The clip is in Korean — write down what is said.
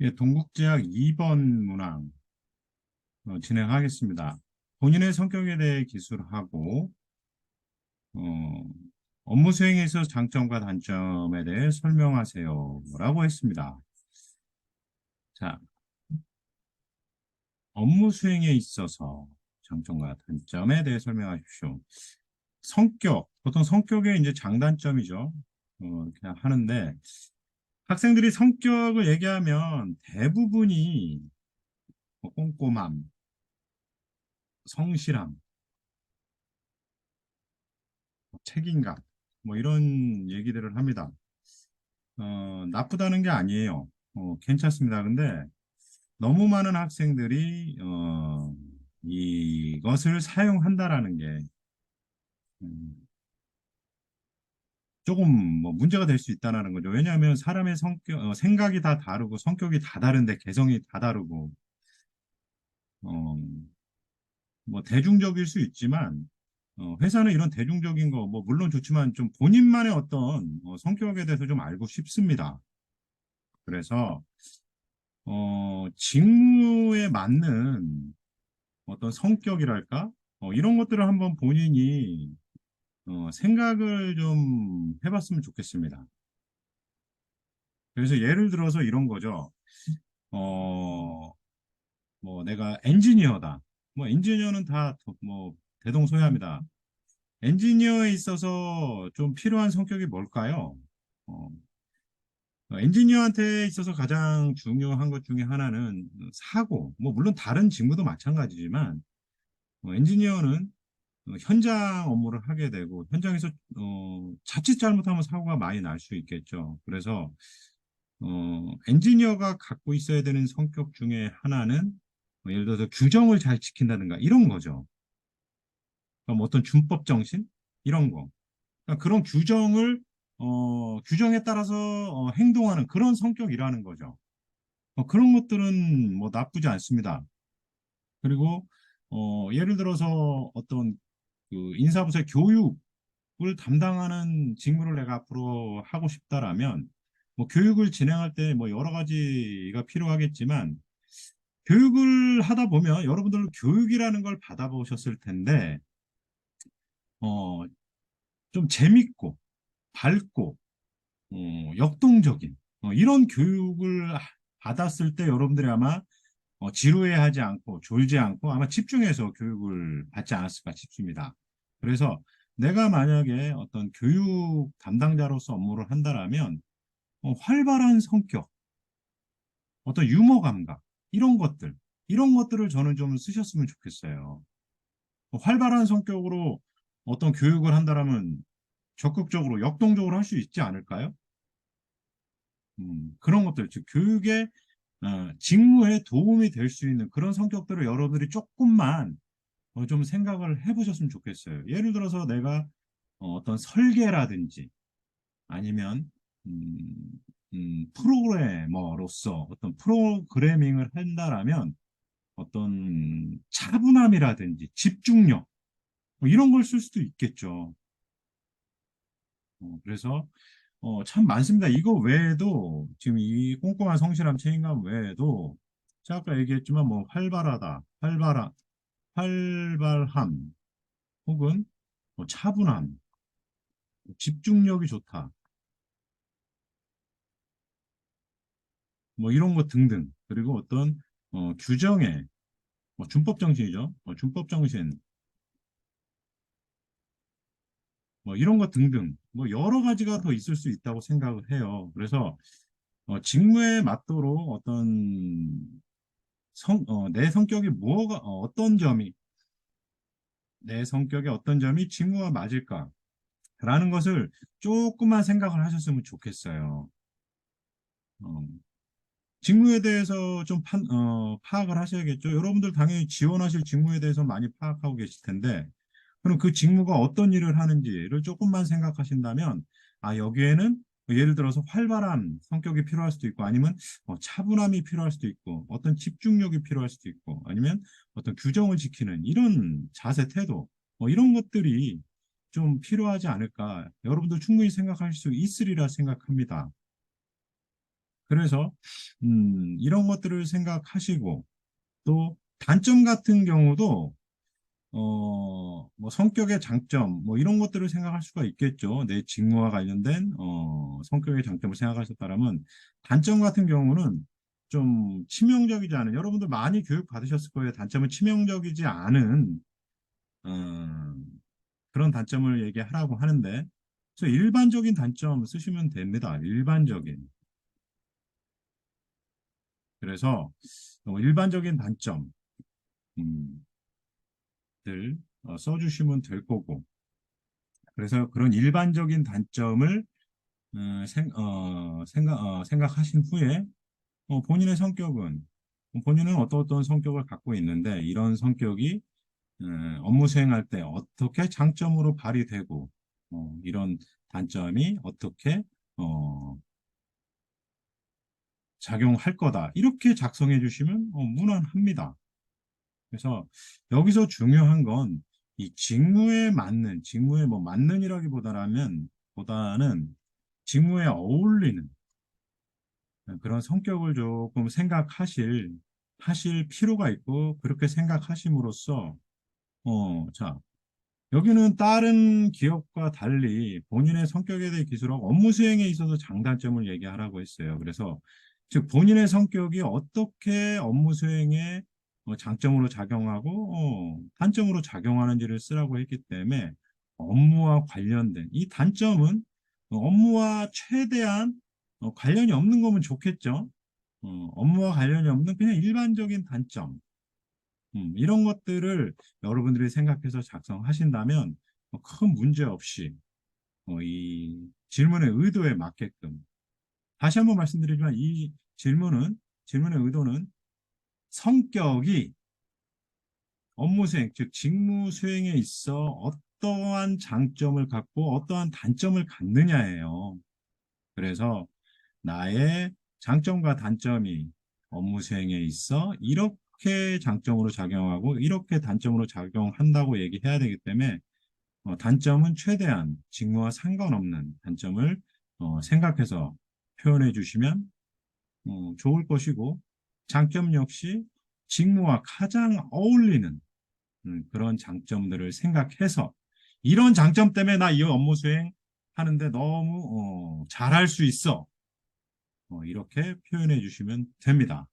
예, 동국제약 2번 문항 어, 진행하겠습니다. 본인의 성격에 대해 기술하고 어, 업무 수행에 있어 장점과 단점에 대해 설명하세요. 라고 했습니다. 자, 업무 수행에 있어서 장점과 단점에 대해 설명하십시오. 성격, 보통 성격의 이제 장단점이죠. 어, 그냥 하는데 학생들이 성격을 얘기하면 대부분이 뭐 꼼꼼함, 성실함, 뭐 책임감, 뭐 이런 얘기들을 합니다. 어, 나쁘다는 게 아니에요. 어, 괜찮습니다. 근데 너무 많은 학생들이 어, 이것을 사용한다라는 게 음, 조금 뭐 문제가 될 수 있다는 거죠. 왜냐하면 사람의 성격, 어, 생각이 다 다르고 성격이 다 다른데 개성이 다 다르고 어, 뭐 대중적일 수 있지만 어, 회사는 이런 대중적인 거 뭐 물론 좋지만 좀 본인만의 어떤 어, 성격에 대해서 좀 알고 싶습니다. 그래서 어, 직무에 맞는 어떤 성격이랄까 어, 이런 것들을 한번 본인이 어, 생각을 좀 해봤으면 좋겠습니다. 그래서 예를 들어서 이런 거죠. 어, 뭐 내가 엔지니어다. 뭐 엔지니어는 다 뭐 대동소이합니다. 엔지니어에 있어서 좀 필요한 성격이 뭘까요? 어, 엔지니어한테 있어서 가장 중요한 것 중에 하나는 사고, 뭐 물론 다른 직무도 마찬가지지만 어, 엔지니어는 어, 현장 업무를 하게 되고 현장에서 어, 자칫 잘못하면 사고가 많이 날 수 있겠죠. 그래서 어, 엔지니어가 갖고 있어야 되는 성격 중에 하나는 뭐 예를 들어서 규정을 잘 지킨다든가 이런 거죠. 그럼 어떤 준법 정신 이런 거. 그러니까 그런 규정을 어, 규정에 따라서 어, 행동하는 그런 성격이라는 거죠. 어, 그런 것들은 뭐 나쁘지 않습니다. 그리고 어, 예를 들어서 어떤 그 인사부서의 교육을 담당하는 직무를 내가 앞으로 하고 싶다라면 뭐 교육을 진행할 때 뭐 여러 가지가 필요하겠지만 교육을 하다 보면 여러분들 교육이라는 걸 받아보셨을 텐데 어, 좀 재밌고 밝고 어, 역동적인 어, 이런 교육을 받았을 때 여러분들이 아마 어, 지루해하지 않고 졸지 않고 아마 집중해서 교육을 받지 않았을까 싶습니다. 그래서 내가 만약에 어떤 교육 담당자로서 업무를 한다라면 어, 활발한 성격, 어떤 유머 감각 이런 것들 이런 것들을 저는 좀 쓰셨으면 좋겠어요. 어, 활발한 성격으로 어떤 교육을 한다라면 적극적으로 역동적으로 할 수 있지 않을까요? 음, 그런 것들, 즉 교육의 어, 직무에 도움이 될 수 있는 그런 성격들을 여러분들이 조금만 어, 좀 생각을 해보셨으면 좋겠어요. 예를 들어서 내가 어, 떤 설계라든지 아니면 음, 음, 프로그래머로서 어떤 프로그래밍을 한다라면 어떤 차분함이라든지 집중력 뭐 이런 걸 쓸 수도 있겠죠. 어, 그래서 어, 참 많습니다. 이거 외에도 지금 이 꼼꼼한 성실함, 책임감 외에도 제가 아까 얘기했지만 뭐 활발하다, 활발함, 활발함, 혹은 뭐 차분함, 집중력이 좋다, 뭐 이런 것 등등 그리고 어떤 어, 규정의 뭐 준법 정신이죠. 뭐 준법 정신, 뭐 이런 것 등등 뭐 여러 가지가 더 있을 수 있다고 생각을 해요. 그래서 어, 직무에 맞도록 어떤 성, 어, 내 성격이 뭐가 어, 떤 점이 내 성격의 어떤 점이 직무와 맞을까 라는 것을 조금만 생각을 하셨으면 좋겠어요. 어, 직무에 대해서 좀 판, 어, 파악을 하셔야겠죠. 여러분들 당연히 지원하실 직무에 대해서 많이 파악하고 계실 텐데 그럼 그 직무가 어떤 일을 하는지를 조금만 생각하신다면 아 여기에는 예를 들어서 활발한 성격이 필요할 수도 있고 아니면 뭐 차분함이 필요할 수도 있고 어떤 집중력이 필요할 수도 있고 아니면 어떤 규정을 지키는 이런 자세 태도 뭐 이런 것들이 좀 필요하지 않을까 여러분들 충분히 생각할 수 있으리라 생각합니다. 그래서 음, 이런 것들을 생각하시고 또 단점 같은 경우도 어, 뭐 성격의 장점, 뭐 이런 것들을 생각할 수가 있겠죠. 내 직무와 관련된 어, 성격의 장점을 생각하셨다면 단점 같은 경우는 좀 치명적이지 않은 여러분들 많이 교육 받으셨을 거예요. 단점은 치명적이지 않은 어, 그런 단점을 얘기하라고 하는데 그래서 일반적인 단점 쓰시면 됩니다. 일반적인. 그래서 어, 일반적인 단점 음, 들 어, 써주시면 될 거고 그래서 그런 일반적인 단점을 어, 생, 어, 생각, 어, 생각하신 후에 어, 본인의 성격은 본인은 어떤 성격을 갖고 있는데 이런 성격이 어, 업무 수행할 때 어떻게 장점으로 발휘되고 어, 이런 단점이 어떻게 어, 작용할 거다 이렇게 작성해 주시면 어, 무난합니다. 그래서 여기서 중요한 건 이 직무에 맞는, 직무에 뭐 맞는이라기보다는, 보다는 직무에 어울리는 그런 성격을 조금 생각하실, 하실 필요가 있고, 그렇게 생각하심으로써, 어, 자, 여기는 다른 기업과 달리 본인의 성격에 대해 기술하고 업무 수행에 있어서 장단점을 얘기하라고 했어요. 그래서 즉 본인의 성격이 어떻게 업무 수행에 어, 장점으로 작용하고 어, 단점으로 작용하는지를 쓰라고 했기 때문에 업무와 관련된 이 단점은 어, 업무와 최대한 어, 관련이 없는 거면 좋겠죠. 어, 업무와 관련이 없는 그냥 일반적인 단점 음, 이런 것들을 여러분들이 생각해서 작성하신다면 어, 큰 문제 없이 어, 이 질문의 의도에 맞게끔 다시 한번 말씀드리지만 이 질문은 질문의 의도는 성격이 업무 수행, 즉 직무 수행에 있어 어떠한 장점을 갖고 어떠한 단점을 갖느냐예요. 그래서 나의 장점과 단점이 업무 수행에 있어 이렇게 장점으로 작용하고 이렇게 단점으로 작용한다고 얘기해야 되기 때문에 어, 단점은 최대한 직무와 상관없는 단점을 어, 생각해서 표현해 주시면 어, 좋을 것이고 장점 역시 직무와 가장 어울리는 음, 그런 장점들을 생각해서 이런 장점 때문에 나 이 업무 수행 하는데 너무 어, 잘할 수 있어. 어, 이렇게 표현해 주시면 됩니다.